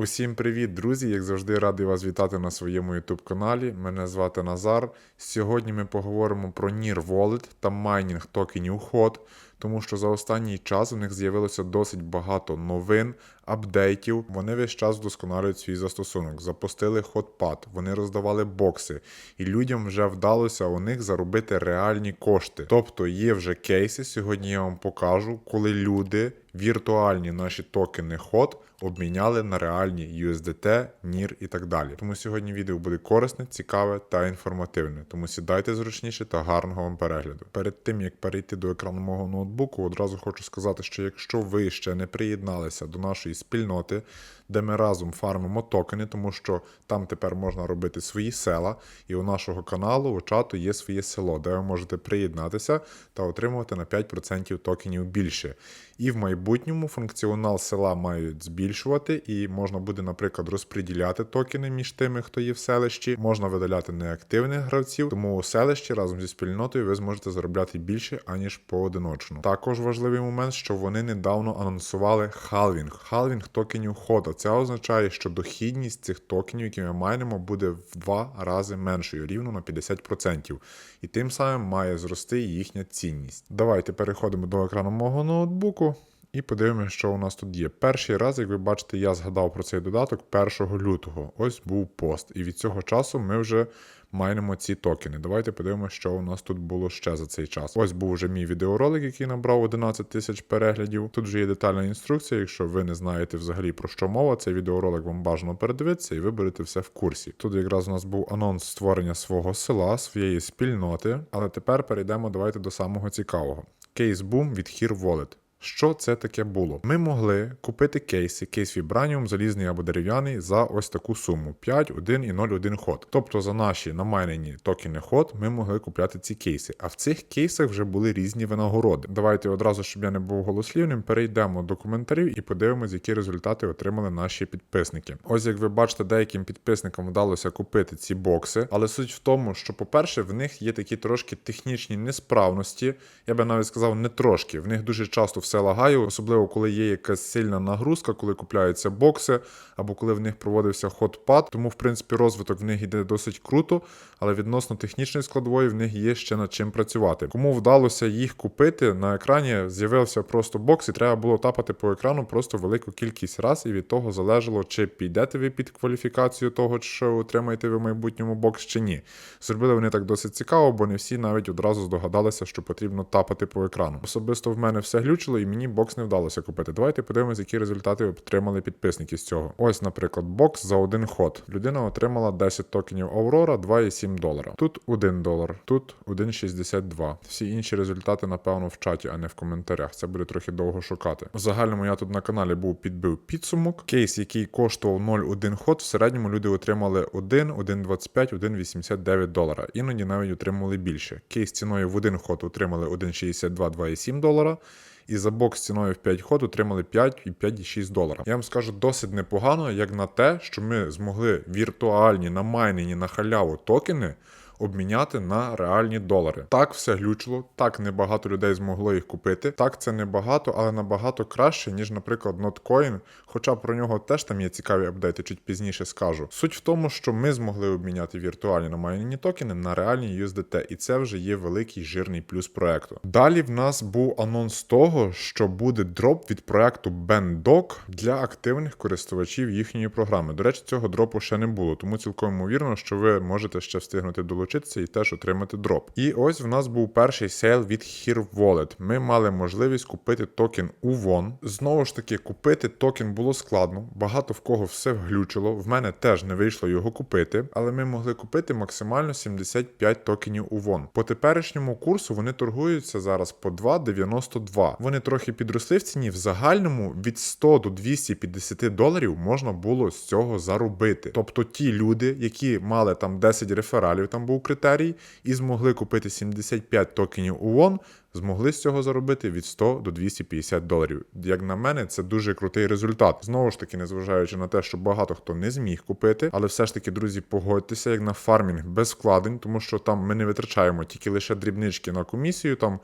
Усім привіт, друзі! Як завжди, радий вас вітати на своєму YouTube каналі. Мене звати Назар. Сьогодні ми поговоримо про NIR Wallet та майнінг токенів HOT, тому що за останній час у них з'явилося досить багато новин, апдейтів. Вони весь час вдосконалюють свій застосунок. Запустили HotPad, вони роздавали бокси, і людям вже вдалося у них заробити реальні кошти. Тобто є вже кейси. Сьогодні я вам покажу, коли люди віртуальні наші токени HOT обміняли на реальні USDT, NIR і так далі. Тому сьогодні відео буде корисне, цікаве та інформативне. Тому сідайте зручніше та гарного вам перегляду. Перед тим як перейти до екрану мого ноутбуку, одразу хочу сказати, що якщо ви ще не приєдналися до нашої спільноти, де ми разом фармимо токени, тому що там тепер можна робити свої села, і у нашого каналу у чату є своє село, де ви можете приєднатися та отримувати на 5% токенів більше. І в майбутньому функціонал села мають збільшувати, і можна буде, наприклад, розподіляти токени між тими, хто є в селищі. Можна видаляти неактивних гравців, тому у селищі разом зі спільнотою ви зможете заробляти більше, аніж поодиночно. Також важливий момент, що вони недавно анонсували халвінг. Халвінг токенів хода. Це означає, що дохідність цих токенів, які ми майнемо, буде в два рази меншою, рівно на 50%. І тим самим має зрости їхня цінність. Давайте переходимо до екрану мого ноутбуку. І подивимося, що у нас тут є. Перший раз, як ви бачите, я згадав про цей додаток 1 лютого. Ось був пост. І від цього часу ми вже майнемо ці токени. Давайте подивимося, що у нас тут було ще за цей час. Ось був вже мій відеоролик, який набрав 11 тисяч переглядів. Тут вже є детальна інструкція. Якщо ви не знаєте взагалі про що мова, цей відеоролик вам бажано передивитися, і ви будете все в курсі. Тут якраз у нас був анонс створення свого села, своєї спільноти. Але тепер перейдемо давайте до самого цікавого. Кейс-бум від Here Wallet. Що це таке було? Ми могли купити кейси, кейс Vibranium, залізний або дерев'яний, за ось таку суму 5, 1 і 0,1 ход. Тобто за наші намайнені токени ход ми могли купляти ці кейси. А в цих кейсах вже були різні винагороди. Давайте одразу, щоб я не був голослівним, перейдемо до коментарів і подивимося, які результати отримали наші підписники. Ось як ви бачите, деяким підписникам вдалося купити ці бокси, але суть в тому, що, по-перше, в них є такі трошки технічні несправності. Я би навіть сказав, не трошки. В них дуже часто все лагає, особливо коли є якась сильна нагрузка, коли купляються бокси, або коли в них проводився хот-пад. Тому, в принципі, розвиток в них йде досить круто, але відносно технічної складової в них є ще над чим працювати. Кому вдалося їх купити, на екрані з'явився просто бокс, і треба було тапати по екрану просто велику кількість раз, і від того залежало, чи підете ви під кваліфікацію того, що отримаєте ви в майбутньому бокс чи ні. Зробили вони так досить цікаво, бо не всі навіть одразу здогадалися, що потрібно тапати по екрану. Особисто в мене все глючило, і мені бокс не вдалося купити. Давайте подивимось, які результати отримали підписники з цього. Ось, наприклад, бокс за один ход. Людина отримала 10 токенів Aurora 2,7 долара. Тут 1 долар, тут 1,62. Всі інші результати, напевно, в чаті, а не в коментарях. Це буде трохи довго шукати. В загальному я тут на каналі був підбив підсумок. Кейс, який коштував 0,1 ход, в середньому люди отримали 1, 1,25, 1,89 долара. Іноді навіть отримали більше. Кейс ціною в один ход отримали 1,62, 2,7 долара. І за бокс ціною в 5 ход отримали 5 і 5,6 долара. Я вам скажу досить непогано, як на те, що ми змогли віртуальні намайнені на халяву токени обміняти на реальні долари. Так все глючило, так небагато людей змогло їх купити. Так це небагато, але набагато краще, ніж, наприклад, Notcoin, Хоча про нього теж там є цікаві апдейти, чуть пізніше скажу. Суть в тому, що ми змогли обміняти віртуальні намайнені токени на реальні USDT, і це вже є великий жирний плюс проекту. Далі в нас був анонс того, що буде дроп від проекту BandDoc для активних користувачів їхньої програми. До речі, цього дропу ще не було, тому цілком ймовірно, що ви можете ще встигнути долучитися і теж отримати дроп. І ось в нас був перший сейл від Here. Ми мали можливість купити токен UVON. Знову ж таки, купити токен було складно, багато в кого все глючило. В мене теж не вийшло його купити, але ми могли купити максимально 75 токенів UVON. По теперішньому курсу вони торгуються зараз по 2,92. Вони трохи підросли в ціні. В загальному від 100 до 250 доларів можна було з цього заробити. Тобто ті люди, які мали там 10 рефералів, там був критерій, і змогли купити 75 токенів УОН, змогли з цього заробити від 100 до 250 доларів. Як на мене, це дуже крутий результат. Знову ж таки, незважаючи на те, що багато хто не зміг купити, але все ж таки, друзі, погодьтеся як на фармінг без вкладень, тому що там ми не витрачаємо тільки лише дрібнички на комісію, там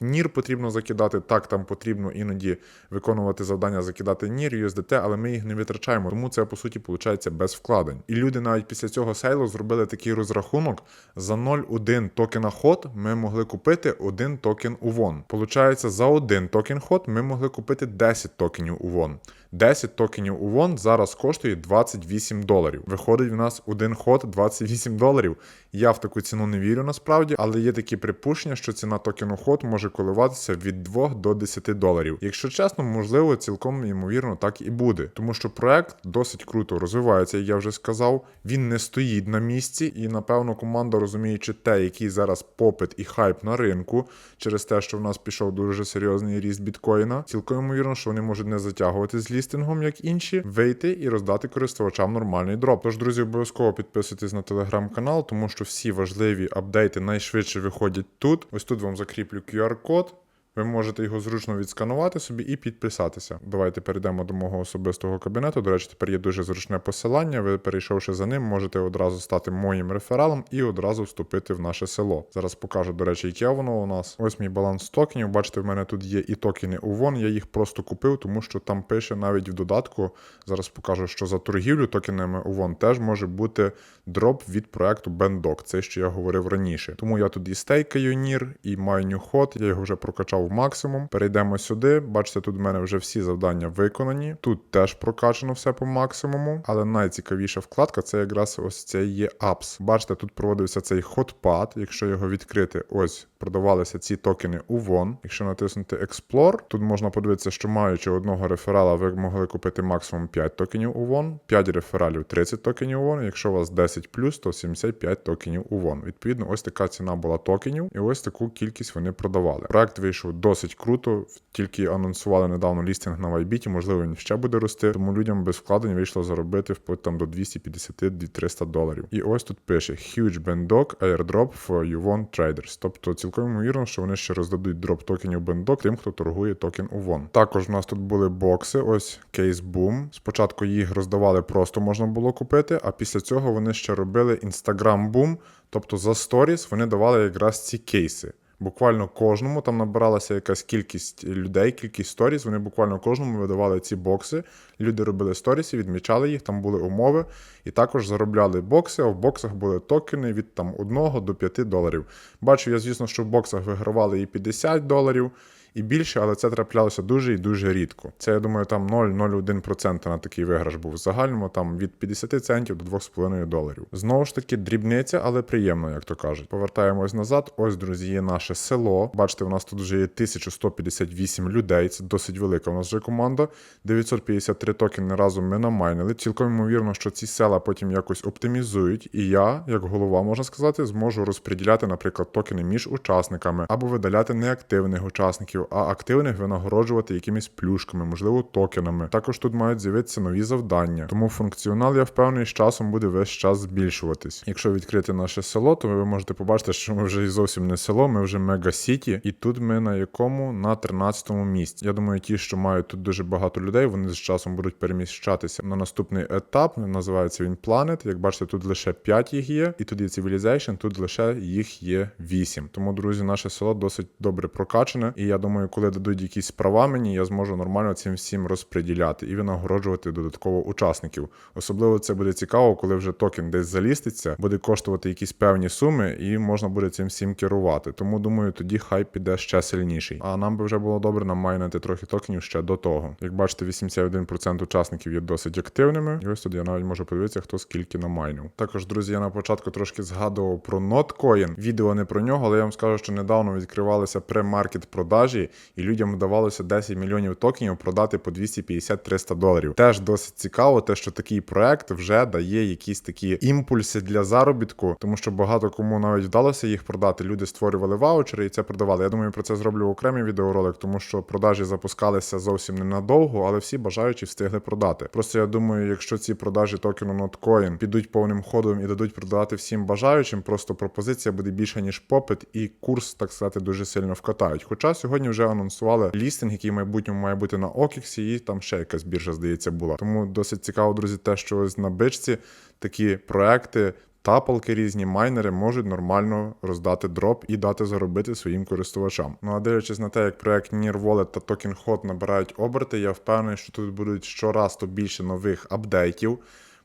Нір потрібно закидати, так там потрібно іноді виконувати завдання, закидати нір, USDT, але ми їх не витрачаємо, тому це по суті виходить без вкладень. І люди навіть після цього сейлу зробили такий розрахунок: за 0,1 токена ход ми могли купити один токен УВОН. Получається, за один токен ход ми могли купити 10 токенів УВОН. 10 токенів УВОН зараз коштує 28 доларів. Виходить в нас один ход 28 доларів. Я в таку ціну не вірю насправді, але є такі припущення, що ціна токену ход може коливатися від 2 до 10 доларів. Якщо чесно, можливо, цілком ймовірно так і буде, тому що проект досить круто розвивається, як я вже сказав. Він не стоїть на місці, і напевно команда, розуміючи те, який зараз попит і хайп на ринку, через те, що в нас пішов дуже серйозний ріст біткоїна, цілком ймовірно, що вони можуть не затягувати з лістингом, як інші, вийти і роздати користувачам нормальний дроп. Тож, друзі, обов'язково підписуйтесь на телеграм-канал, тому що всі важливі апдейти найшвидше виходять тут. Ось тут вам закріплю QR-код. Ви можете його зручно відсканувати собі і підписатися. Давайте перейдемо до мого особистого кабінету. До речі, тепер є дуже зручне посилання. Ви, перейшовши за ним, можете одразу стати моїм рефералом і одразу вступити в наше село. Зараз покажу, до речі, яке воно у нас. Ось мій баланс токенів. Бачите, в мене тут є і токени УВОН. Я їх просто купив, тому що там пише навіть в додатку. Зараз покажу, що за торгівлю токенами УВОН теж може бути дроп від проекту Bendok. Це що я говорив раніше. Тому я тут і стейкаю нір, і маю нюход. Я його вже прокачав в максимум. Перейдемо сюди. Бачите, тут в мене вже всі завдання виконані. Тут теж прокачано все по максимуму. Але найцікавіша вкладка це якраз ось цей є апс. Бачите, тут проводився цей хотпад. Якщо його відкрити, ось продавалися ці токени у вон. Якщо натиснути Explore, тут можна подивитися, що маючи одного реферала, ви могли купити максимум 5 токенів у вон, 5 рефералів 30 токенів у вон. Якщо у вас 10 плюс, то 75 токенів у вон. Відповідно, ось така ціна була токенів, і ось таку кількість вони продавали. Проект вийшов досить круто, тільки анонсували недавно лістинг на Вайбіті, можливо, він ще буде рости. Тому людям без вкладень вийшло заробити вплоть там до 250-300 доларів. І ось тут пише Huge Bendog Airdrop for Uvon Traders. Тобто цілком ймовірно, що вони ще роздадуть дроп токенів бендок тим, хто торгує токен Uvon. Також у нас тут були бокси, ось кейс Boom. Спочатку їх роздавали просто можна було купити, а після цього вони ще робили Instagram Boom, тобто за сторіс вони давали якраз ці кейси. Буквально кожному там набиралася якась кількість людей, кількість сторіс. Вони буквально кожному видавали ці бокси. Люди робили сторіси, відмічали їх, там були умови, і також заробляли бокси. А в боксах були токени від там 1 до 5 доларів. Бачу, я, звісно, що в боксах вигравали і 50 доларів. І більше, але це траплялося дуже і дуже рідко. Це я думаю, там 0,01% на такий виграш був. В загальному там від 50 центів до 2,5 доларів. Знову ж таки, дрібниця, але приємно, як то кажуть. Повертаємось назад. Ось, друзі, є наше село. Бачите, у нас тут вже є 1158 людей. Це досить велика у нас вже команда. 953 токени разом ми намайнили. Цілком ймовірно, що ці села потім якось оптимізують. І я, як голова, можна сказати, зможу розподіляти, наприклад, токени між учасниками або видаляти неактивних учасників, а активних винагороджувати якимись плюшками, можливо, токенами. Також тут мають з'явитися нові завдання. Тому функціонал, я впевнений, з часом буде весь час збільшуватись. Якщо відкрити наше село, то ви можете побачити, що ми вже і зовсім не село, ми вже мега сіті, і тут ми на якому на 13-му місці. Я думаю, ті, що мають тут дуже багато людей, вони з часом будуть переміщатися на наступний етап. Називається він Planet. Як бачите, тут лише 5 їх є, і тут є Civilization, тут лише їх є 8. Тому, друзі, наше село досить добре прокачане. І я думаю, коли дадуть якісь права мені, я зможу нормально цим всім розподіляти і винагороджувати додатково учасників. Особливо це буде цікаво, коли вже токен десь заліститься, буде коштувати якісь певні суми, і можна буде цим всім керувати. Тому думаю, тоді хай піде ще сильніший. А нам би вже було добре намайнити трохи токенів ще до того. Як бачите, 81% учасників є досить активними. І ось тут я навіть можу подивитися, хто скільки намайнив. Також, друзі, я на початку трошки згадував про Notcoin. Відео не про нього, але я вам скажу, що недавно відкривалися премаркет продажі, і людям вдавалося 10 мільйонів токенів продати по 250-300 доларів. Теж досить цікаво, те, що такий проект вже дає якісь такі імпульси для заробітку, тому що багато кому навіть вдалося їх продати. Люди створювали ваучери і це продавали. Я думаю, про це зроблю окремий відеоролик, тому що продажі запускалися зовсім ненадовго, але всі бажаючі встигли продати. Просто я думаю, якщо ці продажі токену Notcoin підуть повним ходом і дадуть продати всім бажаючим, просто пропозиція буде більша ніж попит, і курс, так сказати, дуже сильно вкатають. Хоча сьогодні вже анонсували лістинг, який в майбутньому має бути на OKX, і там ще якась біржа, здається, була. Тому досить цікаво, друзі, те, що ось на бичці такі проекти тапалки різні майнери можуть нормально роздати дроп і дати заробити своїм користувачам. Ну а дивлячись на те, як проект Near Wallet та Token Hot набирають оберти, я впевнений, що тут будуть щораз то більше нових апдейтів.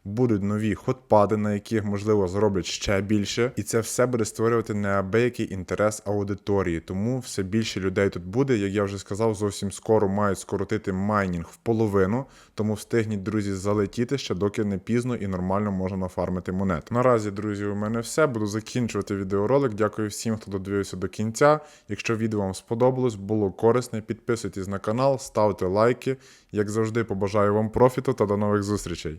Будуть нові хотпади, на яких можливо зроблять ще більше, і це все буде створювати неабиякий інтерес аудиторії. Тому все більше людей тут буде. Як я вже сказав, зовсім скоро мають скоротити майнінг в половину. Тому встигніть, друзі, залетіти ще доки не пізно і нормально можна нафармити монет. Наразі, друзі, у мене все. Буду закінчувати відеоролик. Дякую всім, хто додивився до кінця. Якщо відео вам сподобалось, було корисне, підписуйтесь на канал, ставте лайки. Як завжди, побажаю вам профіту та до нових зустрічей.